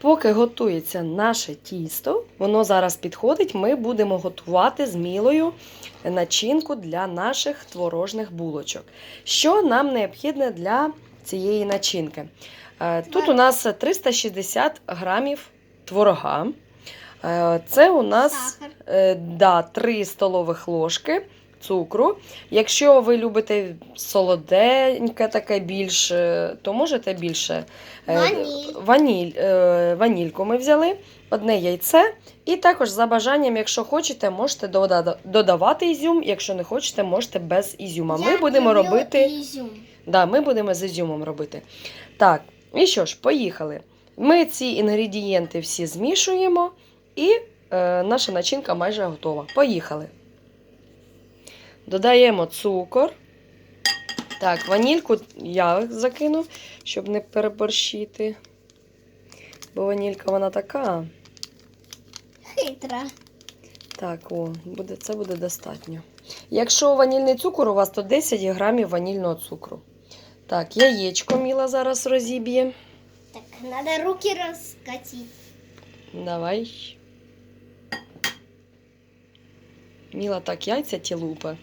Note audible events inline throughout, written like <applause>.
Поки готується наше тісто, воно зараз підходить, ми будемо готувати з мілою начинку для наших творожних булочок. Що нам необхідне для цієї начинки? Е, Тут у нас 360 грамів творога. Е, Це у нас. Е, да, 3 столових ложки цукру. Якщо ви любите солоденьке таке більш, е, то можете більше. Е, Ваніль. Ваніль, е, ванільку ми взяли, одне яйце. І також за бажанням, якщо хочете, можете додавати ізюм. Якщо не хочете, можете без ізюма. Ми будемо робити. Ізюм. Да, ми будемо з ізюмом робити. Так, і що ж, поїхали. Ми ці інгредієнти всі змішуємо, і е, наша начинка майже готова. Поїхали. Додаємо цукор. Так, ванільку я закину, щоб не переборщити. Бо ванілька вона така. Хитра. Так, о, буде, це буде достатньо. Якщо ванільний цукор у вас, то 10 грамів ванільного цукру. Так, яєчко Міла зараз розіб'є. Так, надо руки раскатить. Давай. Міла так яйця ті лупе.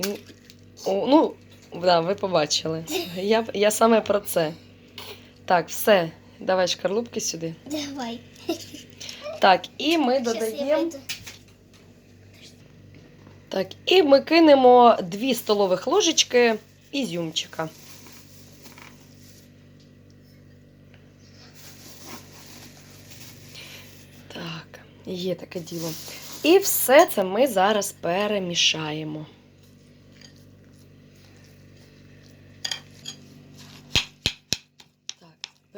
І... О, ну, да, ви побачили. Я, я саме про це. Так, все. Давай шкарлупки сюди. Давай. Так, і ми додаємо. Так, і ми кинемо 2 столових ложечки ізюмчика. Так, є таке діло. І все це ми зараз перемішаємо.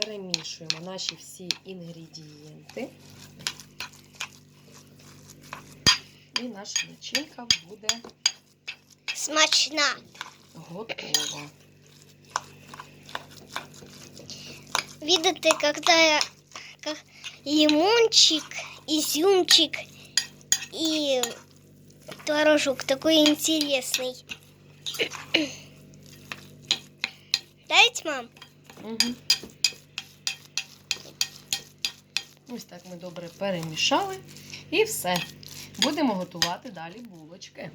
перемішуємо наші всі інгредієнти. І наша начинка буде Смачна. готова. Видите, когда я как лимончик, изюмчик и творожок такой интересный. <clears throat> Дайте, мам? Угу. Ось так ми добре перемішали. І все. Будемо готувати далі булочки.